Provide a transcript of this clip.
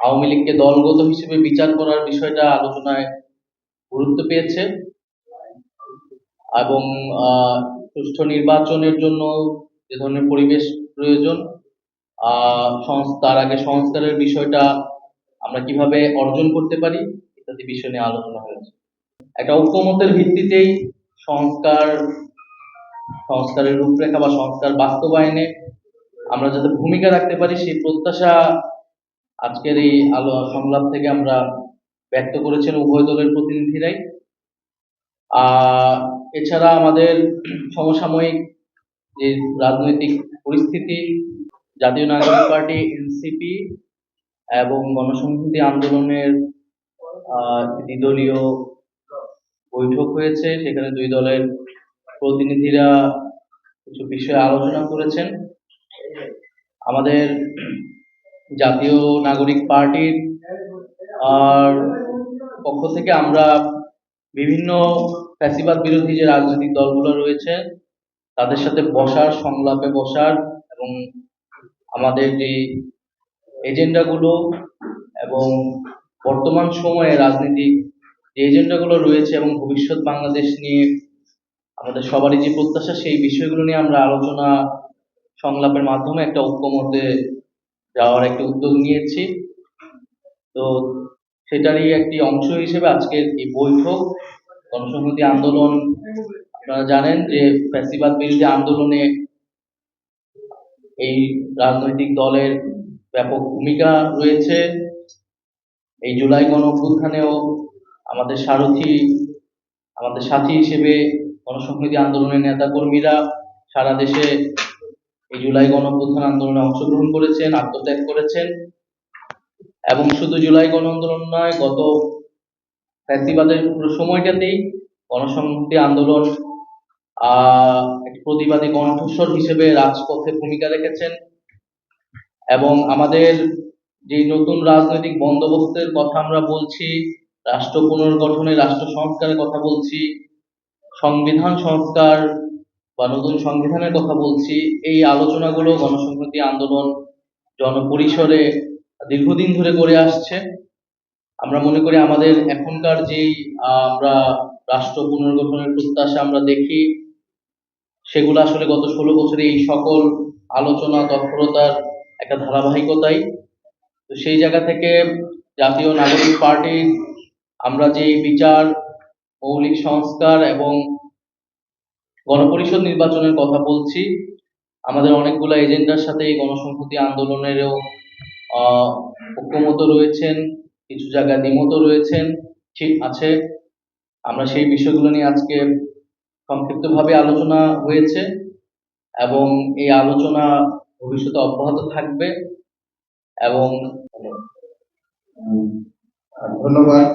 আওয়ামী লীগকে দলগত হিসেবে বিচার করার বিষয়টা আলোচনায় গুরুত্ব পেয়েছে এবং সুষ্ঠু নির্বাচনের জন্য যে ধরনের পরিবেশ প্রয়োজন তার আগে সংস্কারের বিষয়টা আমরা কীভাবে অর্জন করতে পারি ইত্যাদি বিষয় নিয়ে আলোচনা হয়েছে। একটা ঐক্যমতের ভিত্তিতেই সংস্কার, সংস্কারের রূপরেখা বা সংস্কার বাস্তবায়নে আমরা যাতে ভূমিকা রাখতে পারি সেই প্রত্যাশা আজকের এই আলো সংলাপ থেকে আমরা ব্যক্ত করেছেন উভয় দলের প্রতিনিধিরাই। এছাড়া আমাদের সমসাময়িক যে রাজনৈতিক পরিস্থিতি, জাতীয় নাগরিক পার্টি, এনসিপি এবং গণসংহতি আন্দোলনের দ্বিদলীয় বৈঠক হয়েছে, সেখানে দুই দলের প্রতিনিধিরা কিছু বিষয়ে আলোচনা করেছেন। আমাদের জাতীয় নাগরিক পার্টির আর পক্ষ থেকে আমরা বিভিন্ন ফ্যাসিবাদ বিরোধী যে রাজনৈতিক দলগুলো রয়েছে, তাদের সাথে বসার, সংলাপে বসার এবং আমাদের যে এজেন্ডাগুলো এবং বর্তমান সময়ে রাজনীতিক যে এজেন্ডাগুলো রয়েছে এবং ভবিষ্যৎ বাংলাদেশ নিয়ে আমাদের সবারই যে প্রত্যাশা, সেই বিষয়গুলো নিয়ে আমরা আলোচনা সংলাপের মাধ্যমে একটা ঐক্যমতে যাওয়ার একটা উদ্যোগ নিয়েছি। তো সেটারই একটি অংশ হিসেবে আজকের এই বৈঠক, গণসংহতি আন্দোলন। আপনারা জানেন যে ফ্যাসিবাদ বিরোধী আন্দোলনে এই রাজনৈতিক দলের ব্যাপক ভূমিকা রয়েছে। এই জুলাই গণ আমাদের সারথি, আমাদের সাথী হিসেবে গণসংহতি আন্দোলনের নেতাকর্মীরা সারা দেশে এই জুলাই গণ অভ্যুত্থান আন্দোলনে অংশগ্রহণ করেছেন, আত্মত্যাগ করেছেন এবং শুধু জুলাই গণ আন্দোলন নয়, গত ফ্যাসিবাদের পুরো সময়টাতেই গণসংহতি আন্দোলন প্রতিবাদী কণ্ঠস্বর হিসেবে রাজপথে ভূমিকা রেখেছেন এবং আমাদের যে নতুন রাজনৈতিক বন্দোবস্তের কথা আমরা বলছি, রাষ্ট্র পুনর্গঠনে রাষ্ট্র সংস্কারের কথা বলছি, সংবিধান সংস্কার বা নতুন সংবিধানের কথা বলছি, এই আলোচনাগুলো গণসংহতি আন্দোলন জনপরিসরে দীর্ঘদিন ধরে করে আসছে। আমরা মনে করি আমাদের এখনকার যেই আমরা রাষ্ট্র পুনর্গঠনের প্রত্যাশা আমরা দেখি, সেগুলো আসলে গত ষোলো বছরে এই সকল আলোচনা তৎপরতার একটা ধারাবাহিকতাই। তো সেই জায়গা থেকে জাতীয় নাগরিক পার্টি আমরা যে বিচার, মৌলিক সংস্কার এবং গণপরিষদ নির্বাচনের কথা বলছি। আমাদের অনেকগুলো এজেন্ডার সাথে এই গণসংহতি আন্দোলনেরও ঐক্যমত রয়েছেন, কিছু জায়গায় দ্বিমত রয়েছেন, ঠিক আছে। আমরা সেই বিষয়গুলো নিয়ে আজকে সংক্ষিপ্তভাবে আলোচনা হয়েছে এবং এই আলোচনা ভবিষ্যতে অব্যাহত থাকবে এবং ধন্যবাদ।